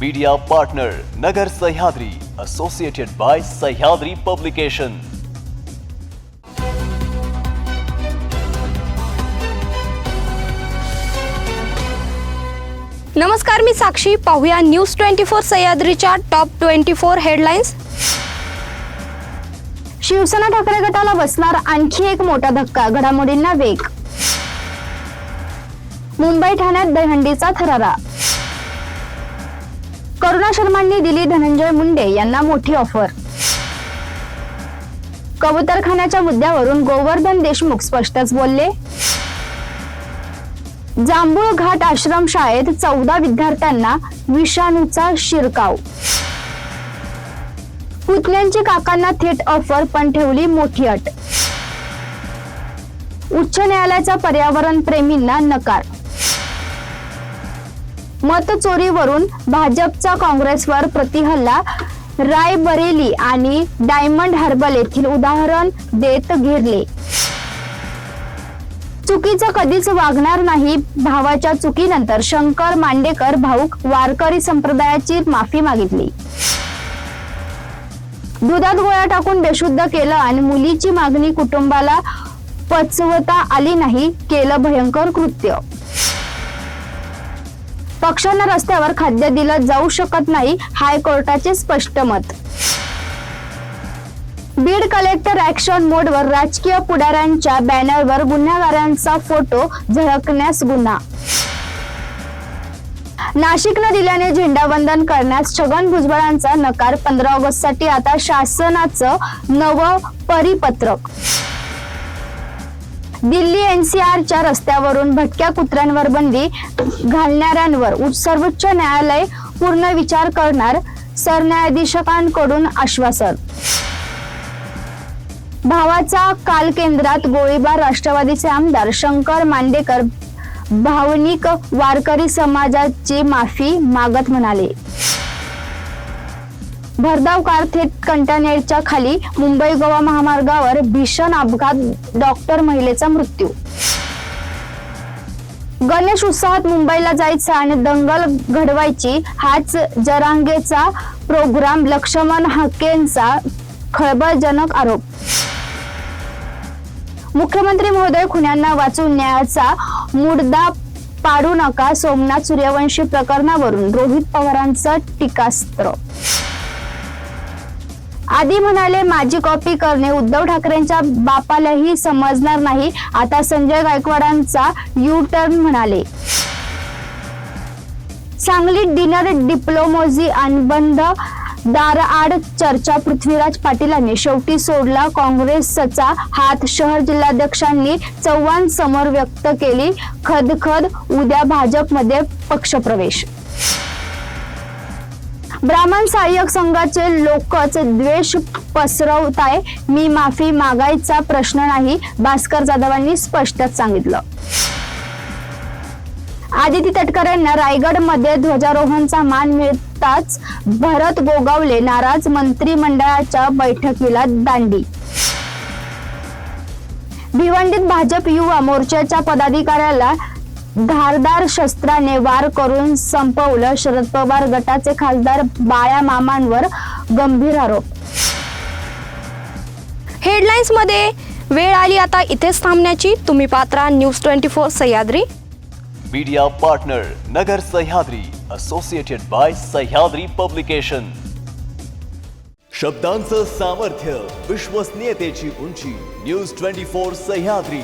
Media partner Nagar Sahyadri associated by Sahyadri publication नमस्कार मी साक्षी. पाहूया न्यूज ट्वेंटी फोर सह्याद्रीच्या top twenty four headlines Shiv Sena Thackeray गटाला बसणार आणखी एक मोठा धक्का घडामोडींना वेग. मुंबई ठाण्यात दहंडीचा थरारा. करुणा शर्मांनी दिली धनंजय मुंडे यांना मोठी ऑफर. कबूतरखान्याच्या मुद्द्यावरून गोवर्धन देशमुख स्पष्टच बोलले. जांभूळ घाट आश्रम शाळेत चौदा विद्यार्थ्यांना विषाणूचा शिरकाव. पुतण्यांची काकांना थेट ऑफर पण ठेवली मोठी अट. उच्च न्यायालयाचा पर्यावरण प्रेमींना नकार. मतचोरीवरून भाजपचा काँग्रेसवर प्रतिहल्ला रायबरेली आणि डायमंड हार्बर येथील उदाहरण देत घेरले. चुकीचं कधीच वागणार नाही भावाच्या चुकीनंतर शंकर मांडेकर भाऊक वारकरी संप्रदायाची माफी मागितली. दुधात गोळ्या टाकून बेशुद्ध केलं आणि मुलीची मागणी कुटुंबाला पचवता आली नाही केलं भयंकर कृत्य. पक्षांना रस्त्यावर खाद्य दिलं जाऊ शकत नाही हायकोर्टाचे स्पष्ट मत. बीड कलेक्टर ऍक्शन मोडवर राजकीय पुढाऱ्यांच्या बॅनरवर गुन्हेगारांचा फोटो झळकण्यास गुन्हा. नाशिकनं दिल्याने झेंडावंदन करण्यास छगन भुजबळांचा नकार पंधरा ऑगस्टसाठी आता शासनाचं नवं परिपत्रक. दिल्ली एनसीआरच्या रस्त्यावरून भटक्या कुत्र्यांवर बंदी घालणाऱ्यांवर सर्वोच्च न्यायालय पूर्ण विचार करणार सरन्यायाधीशकांकडून आश्वासन. भावाचा काल केंद्रात गोळीबार राष्ट्रवादीचे आमदार शंकर मांडेकर भावनिक वारकरी समाजाची माफी मागत म्हणाले. भरधाव कार थेट कंटेनरच्या खाली मुंबई गोवा महामार्गावर भीषण अपघात डॉक्टर महिलेचा मृत्यू. गणेश उत्सवात मुंबईला जायचा आणि दंगल घडवायची हाच जरांगेचा प्रोग्राम लक्ष्मण हकेंचा खळबळजनक आरोप. मुख्यमंत्री महोदय खुन्यांना वाचून न्यायाचा मुडदा पाडू नका सोमनाथ सूर्यवंशी प्रकरणावरून रोहित पवारांचं टीकास्त्र. आधी म्हणाले माझी कॉपी करणे. उद्धव ठाकरेंच्या बापालाही समजणार नाही. आता संजय गायकवाडांचा यू टर्न म्हणाले. सांगलीत डिनर डिप्लोमोजी अनुबंध दारआड चर्चा पृथ्वीराज पाटीलांनी शेवटी सोडला काँग्रेसचा हात. शहर जिल्हाध्यक्षांनी चव्हाण समोर व्यक्त केली खदखद उद्या भाजपमध्ये पक्षप्रवेश. ब्राह्मण सहाय्यक संघाचे लोकच द्वेष पसरवताय. मी माफी मागायचा प्रश्न नाही भास्कर जाधवांनी स्पष्टच सांगितलं. आदिती तटकरेंना रायगडमध्ये ध्वजारोहणचा मान मिळताच भरत गोगावले नाराज मंत्रिमंडळाच्या बैठकीला दांडी. भिवंडीत भाजप युवा मोर्चाच्या पदाधिकाऱ्याला धारदार शस्त्राने वार करून संपवलं शरद पवार गटाचे खासदार बाळ्या मामांवर गंभीर आरोप. हेडलाईन्समध्ये वेळ आली आता इथेच थांबण्याची. तुम्ही Patra news twenty four Sahyadri. Media partner Nagar Sahyadri associated by Sahyadri publication. शब्दांचं सामर्थ्य विश्वसनीयतेची उंची न्यूज ट्वेंटी फोर सह्याद्री.